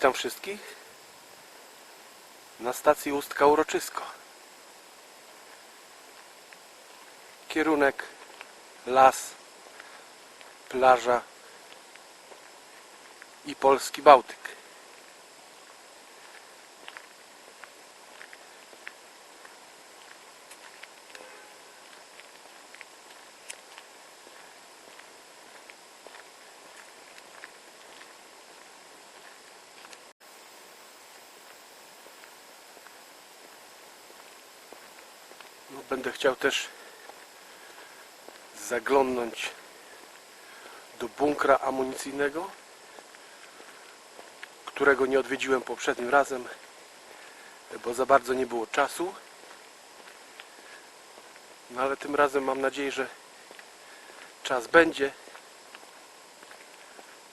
Witam wszystkich na stacji Ustka Uroczysko. Kierunek las, plaża i polski Bałtyk. Będę chciał też zaglądnąć do bunkra amunicyjnego, którego nie odwiedziłem poprzednim razem, bo za bardzo nie było czasu. No ale tym razem mam nadzieję, że czas będzie.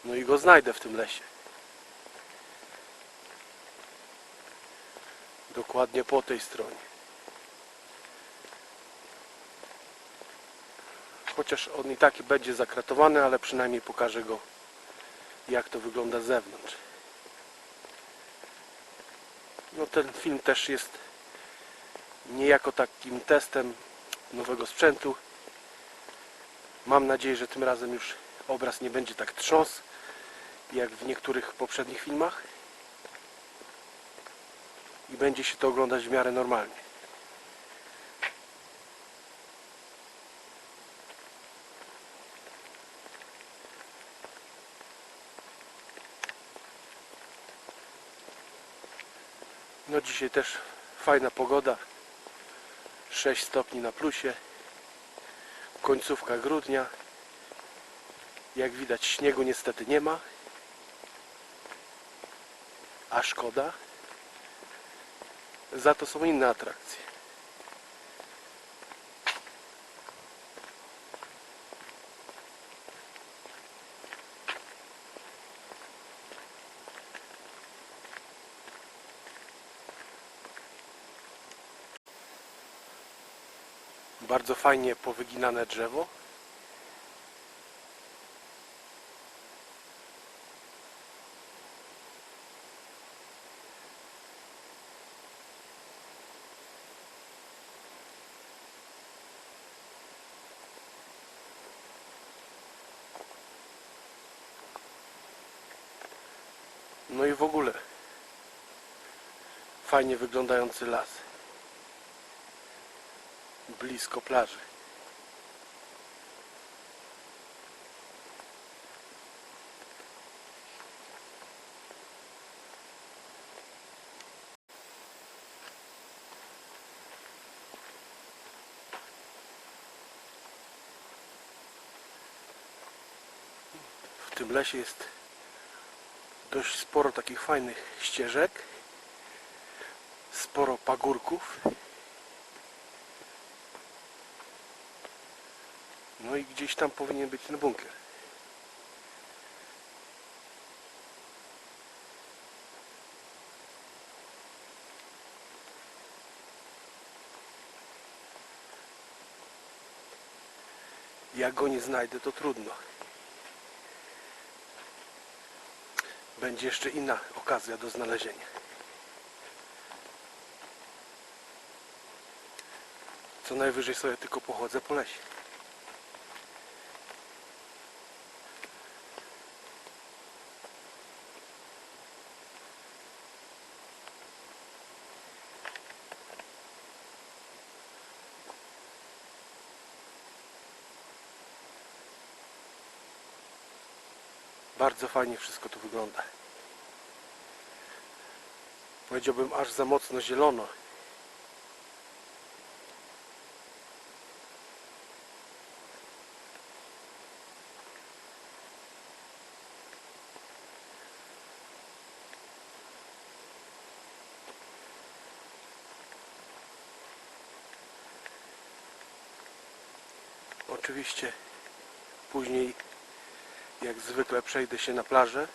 No i go znajdę w tym lesie. Dokładnie po tej stronie. Chociaż on i tak będzie zakratowany, ale przynajmniej pokażę go jak to wygląda z zewnątrz. No ten film też jest niejako takim testem nowego sprzętu. Mam nadzieję, że tym razem już obraz nie będzie tak trząs jak w niektórych poprzednich filmach i będzie się to oglądać w miarę normalnie. No dzisiaj też fajna pogoda. 6 stopni na plusie. Końcówka grudnia. Jak widać śniegu niestety nie ma. A szkoda. Za to są inne atrakcje. Bardzo fajnie powyginane drzewo. No i w ogóle fajnie wyglądający las blisko plaży. W tym lesie jest dość sporo takich fajnych ścieżek, sporo pagórków. No i gdzieś tam powinien być ten bunkier. Jak go nie znajdę, to trudno. Będzie jeszcze inna okazja do znalezienia. Co najwyżej sobie tylko pochodzę po lesie. Bardzo fajnie wszystko tu wygląda. Powiedziałbym aż za mocno zielono. Oczywiście później jak zwykle przejdę się na plażę.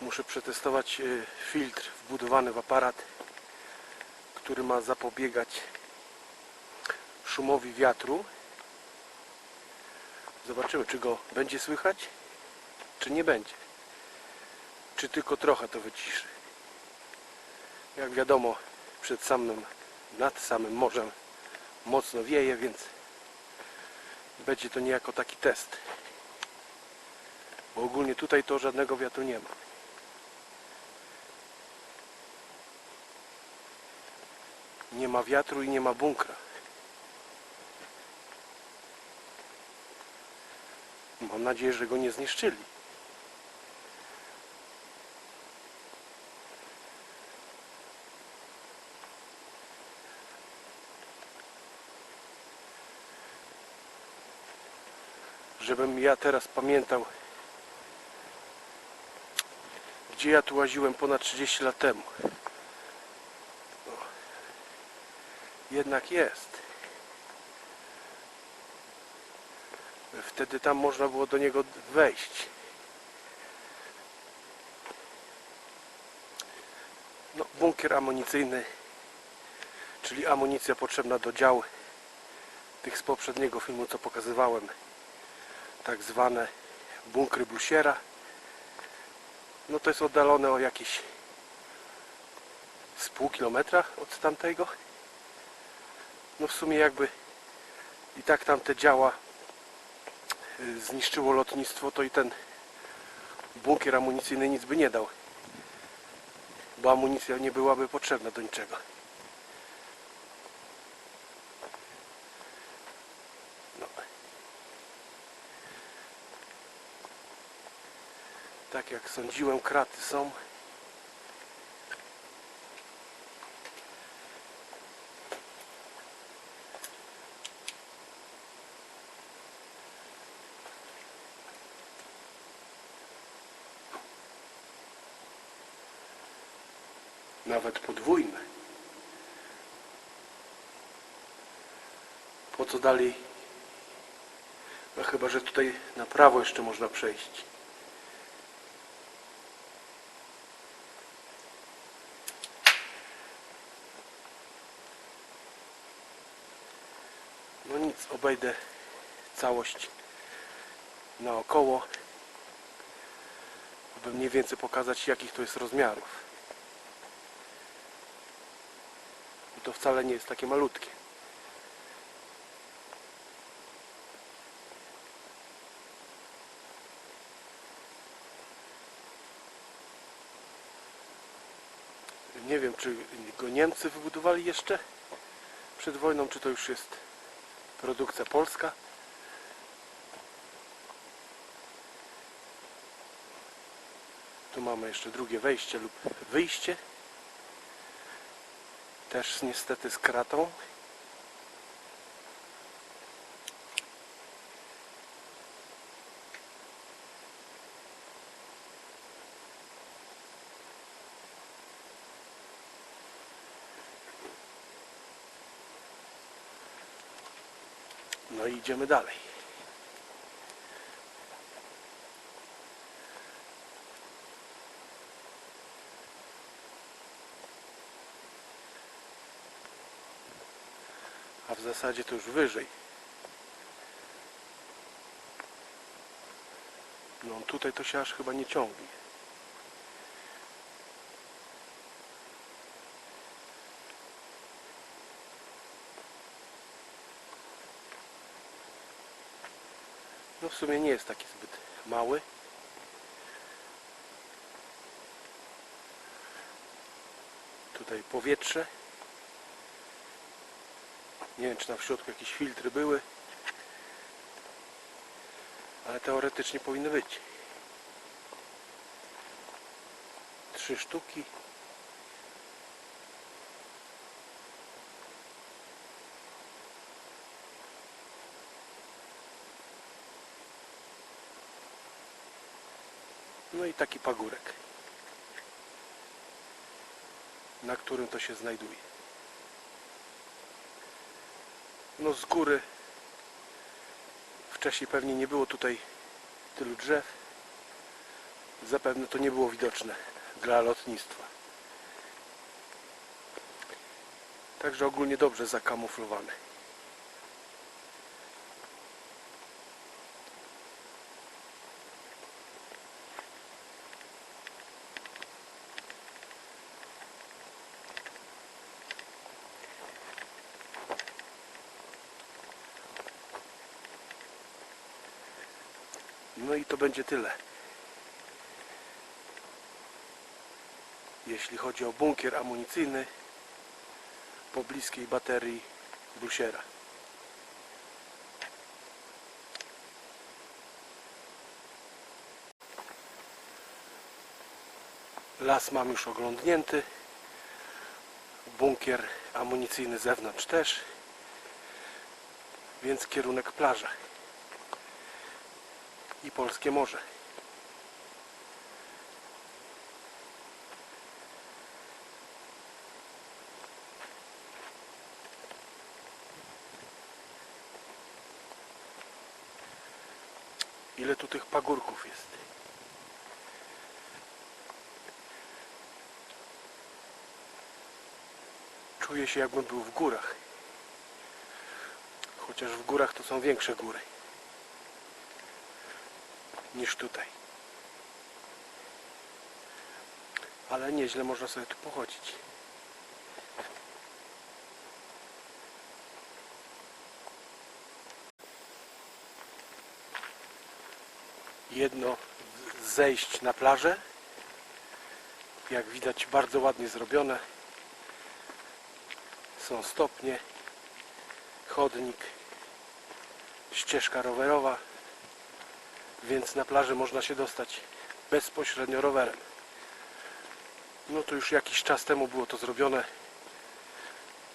Muszę przetestować e, filtr wbudowany w aparat, który ma zapobiegać szumowi wiatru. Zobaczymy, czy go będzie słychać, czy nie będzie. czy tylko trochę to wyciszy. Jak wiadomo, przed samym, nad samym morzem mocno wieje, więc będzie to niejako taki test. Bo ogólnie tutaj to żadnego wiatru nie ma. Nie ma wiatru i nie ma bunkra. Mam nadzieję, że go nie zniszczyli. Żebym ja teraz pamiętał, gdzie ja tu łaziłem ponad 30 lat temu. O. Jednak jest. Wtedy tam można było do niego wejść. No, bunkier amunicyjny, czyli amunicja potrzebna do dział tych z poprzedniego filmu, co pokazywałem. Tak zwane bunkry Blusiera. No to jest oddalone o jakieś z pół kilometra od tamtego. No w sumie jakby i tak tamte działa y, zniszczyło lotnictwo, to i ten bunkier amunicyjny nic by nie dał. Bo amunicja nie byłaby potrzebna do niczego. Tak jak sądziłem, kraty są. Nawet podwójne. Po co dalej? No chyba, że tutaj na prawo jeszcze można przejść. No nic, obejdę całość naokoło, aby mniej więcej pokazać jakich to jest rozmiarów. I to wcale nie jest takie malutkie. Nie wiem, czy go Niemcy wybudowali jeszcze przed wojną, czy to już jest produkcja polska. Tu mamy jeszcze drugie wejście lub wyjście. Też niestety z kratą. No i idziemy dalej. A w zasadzie to już wyżej. No tutaj to się aż chyba nie ciągnie. Sumie nie jest taki zbyt mały. Tutaj powietrze. Nie wiem czy tam w środku jakieś filtry były. Ale teoretycznie powinny być. Trzy sztuki. No i taki pagórek, na którym to się znajduje. No z góry wcześniej pewnie nie było tutaj tylu drzew. Zapewne to nie było widoczne dla lotnictwa. Także ogólnie dobrze zakamuflowane. Będzie tyle. Jeśli chodzi o bunkier amunicyjny pobliskiej baterii Brusiera. Las mam już oglądnięty. Bunkier amunicyjny zewnątrz też. Więc kierunek plaża. I polskie morze. Ile tu tych pagórków jest? Czuję się jakbym był w górach. Chociaż w górach to są większe góry niż tutaj. Ale nieźle można sobie tu pochodzić. Jedno zejść na plażę. Jak widać bardzo ładnie zrobione. Są stopnie, chodnik, ścieżka rowerowa, więc na plażę można się dostać bezpośrednio rowerem. No to już jakiś czas temu było to zrobione,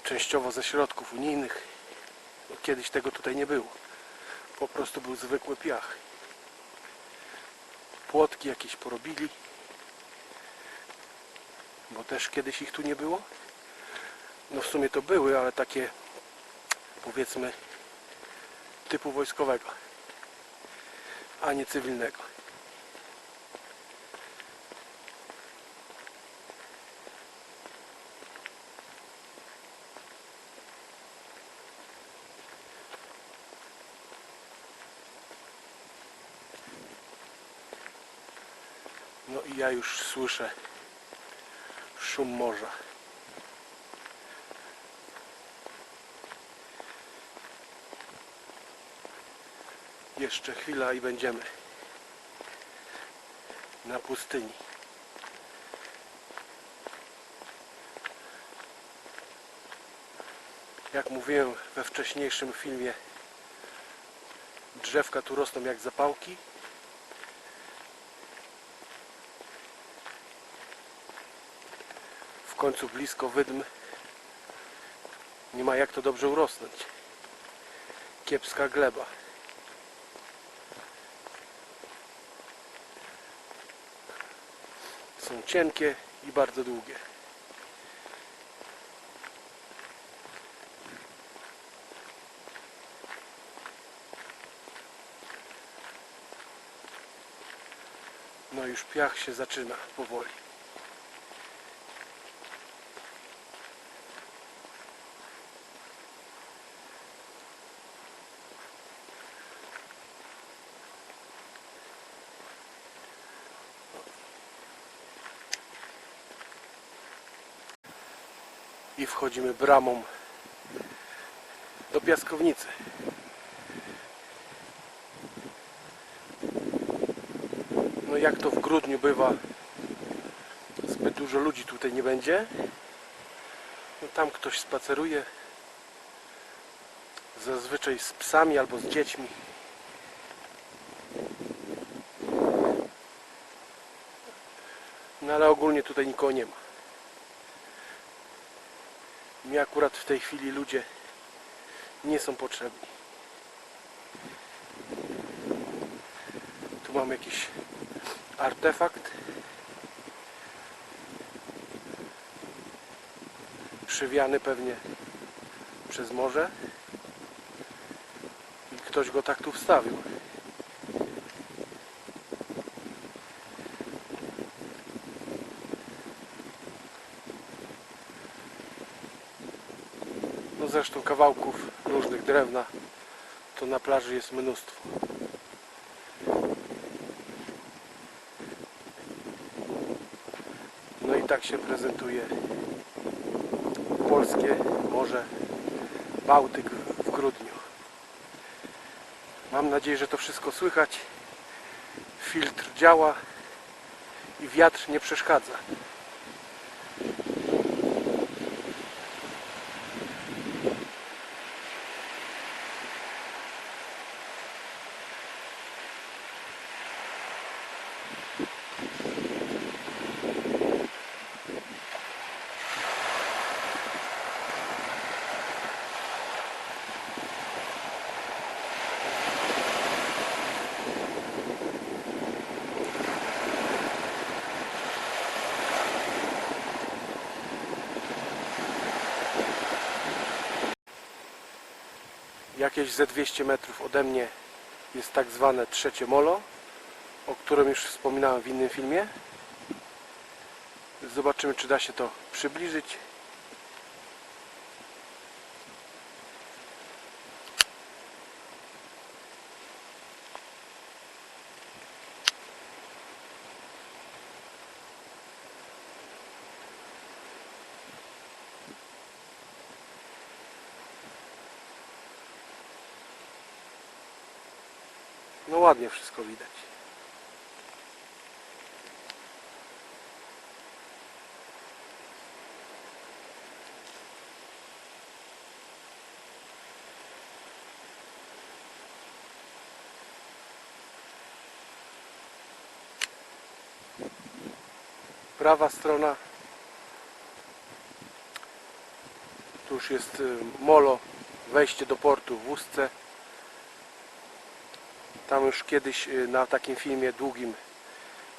częściowo ze środków unijnych. No, kiedyś tego tutaj nie było. Po prostu był zwykły piach. Płotki jakieś porobili, bo też kiedyś ich tu nie było. No w sumie to były, ale takie powiedzmy typu wojskowego, a nie cywilnego. No i ja już słyszę szum morza. Jeszcze chwila i będziemy na pustyni. Jak mówiłem we wcześniejszym filmie, drzewka tu rosną jak zapałki. W końcu blisko wydm nie ma jak to dobrze urosnąć. Kiepska gleba. Są cienkie i bardzo długie. No już piach się zaczyna powoli. Wchodzimy bramą do piaskownicy. No jak to w grudniu bywa, zbyt dużo ludzi tutaj nie będzie. No tam ktoś spaceruje, zazwyczaj z psami albo z dziećmi. No ale ogólnie tutaj nikogo nie ma. Mi akurat w tej chwili ludzie nie są potrzebni. Tu mam jakiś artefakt. Przywiany pewnie przez morze. I ktoś go tak tu wstawił. Zresztą kawałków różnych drewna to na plaży jest mnóstwo. No i tak się prezentuje polskie morze Bałtyk w grudniu. Mam nadzieję, że to wszystko słychać. Filtr działa i wiatr nie przeszkadza. Jakieś ze 200 metrów ode mnie jest tak zwane trzecie molo, o którym już wspominałem w innym filmie. Zobaczymy, czy da się to przybliżyć. Ładnie wszystko widać. Prawa strona tu już jest y, molo, wejście do portu w Ustce. Tam już kiedyś y, na takim filmie długim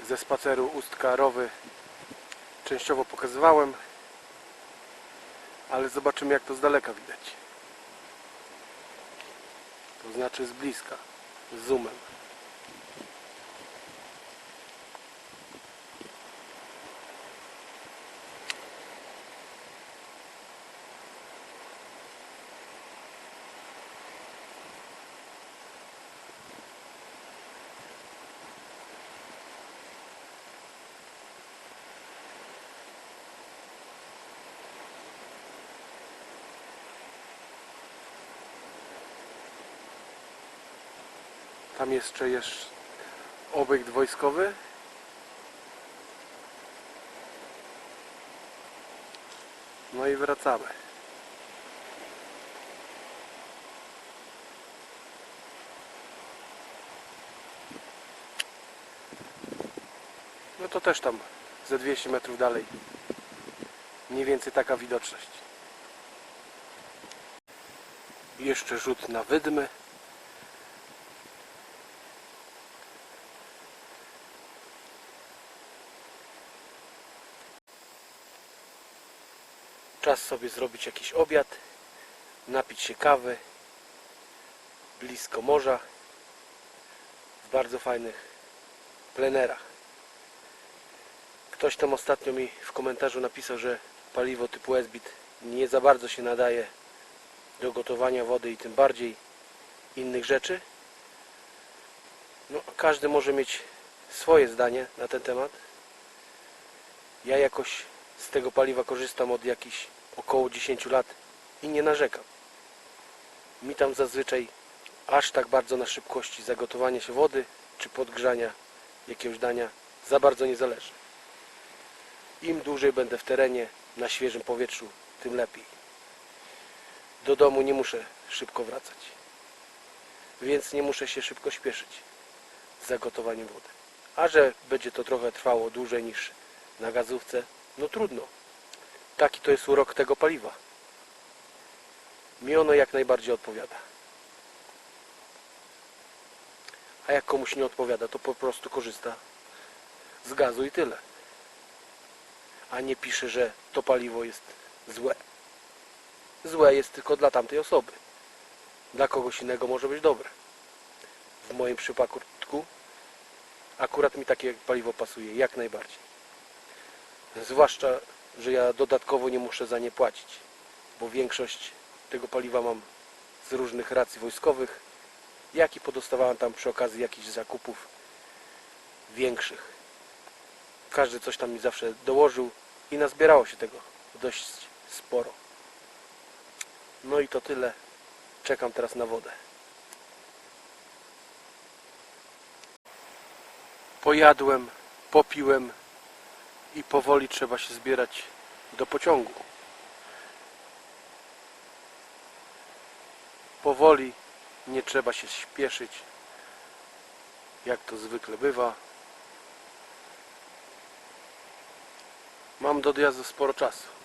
ze spaceru Ustka Rowy częściowo pokazywałem. Ale zobaczymy jak to z daleka widać. To znaczy z bliska, z zoomem. Tam jeszcze jest obiekt wojskowy. No i wracamy. No to też tam ze 200 metrów dalej. Mniej więcej taka widoczność. Jeszcze rzut na wydmy. Sobie zrobić jakiś obiad, napić się kawy blisko morza w bardzo fajnych plenerach. Ktoś tam ostatnio mi w komentarzu napisał, że paliwo typu Esbit nie za bardzo się nadaje do gotowania wody i tym bardziej innych rzeczy. No, każdy może mieć swoje zdanie na ten temat. Ja jakoś z tego paliwa korzystam od jakichś około 10 lat i nie narzekam. Mi tam zazwyczaj aż tak bardzo na szybkości zagotowania się wody czy podgrzania jakiegoś dania za bardzo nie zależy. Im dłużej będę w terenie, na świeżym powietrzu, tym lepiej. Do domu nie muszę szybko wracać. Więc nie muszę się szybko śpieszyć z zagotowaniem wody. A że będzie to trochę trwało dłużej niż na gazówce, no trudno. Taki to jest urok tego paliwa. Mi ono jak najbardziej odpowiada. A jak komuś nie odpowiada, to po prostu korzysta z gazu i tyle. A nie pisze, że to paliwo jest złe. Złe jest tylko dla tamtej osoby. Dla kogoś innego może być dobre. W moim przypadku akurat mi takie paliwo pasuje jak najbardziej. Zwłaszcza, że ja dodatkowo nie muszę za nie płacić, bo większość tego paliwa mam z różnych racji wojskowych, jak i podostawałem tam przy okazji jakichś zakupów większych. Każdy coś tam mi zawsze dołożył i nazbierało się tego dość sporo. No i to tyle. Czekam teraz na wodę. Pojadłem, popiłem i powoli trzeba się zbierać do pociągu. Powoli, nie trzeba się śpieszyć, jak to zwykle bywa. Mam do odjazdu sporo czasu.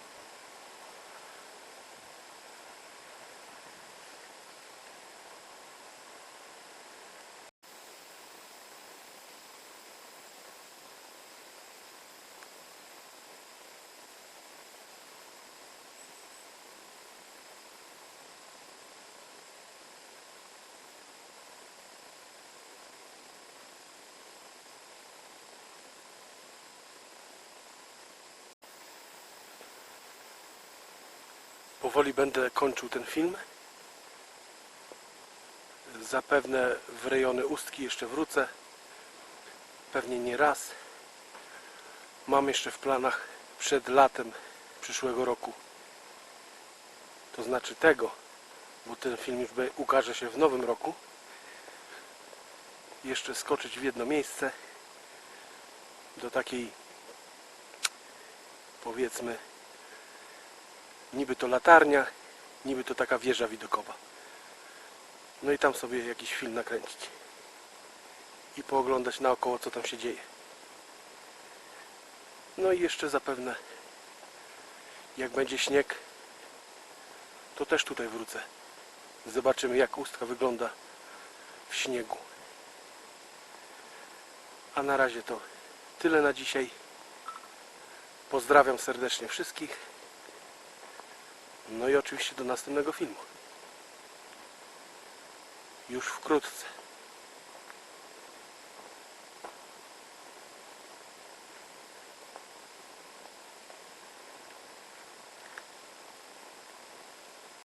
Powoli będę kończył ten film. Zapewne w rejony Ustki jeszcze wrócę. Pewnie nie raz. Mam jeszcze w planach przed latem przyszłego roku. To znaczy tego, bo ten film już ukaże się w nowym roku. Jeszcze skoczyć w jedno miejsce do takiej powiedzmy niby to latarnia, niby to taka wieża widokowa. No i tam sobie jakiś film nakręcić. I pooglądać naokoło, co tam się dzieje. No i jeszcze zapewne, jak będzie śnieg, to też tutaj wrócę. Zobaczymy, jak ustka wygląda w śniegu. A na razie to tyle na dzisiaj. Pozdrawiam serdecznie wszystkich. No i oczywiście do następnego filmu. Już wkrótce.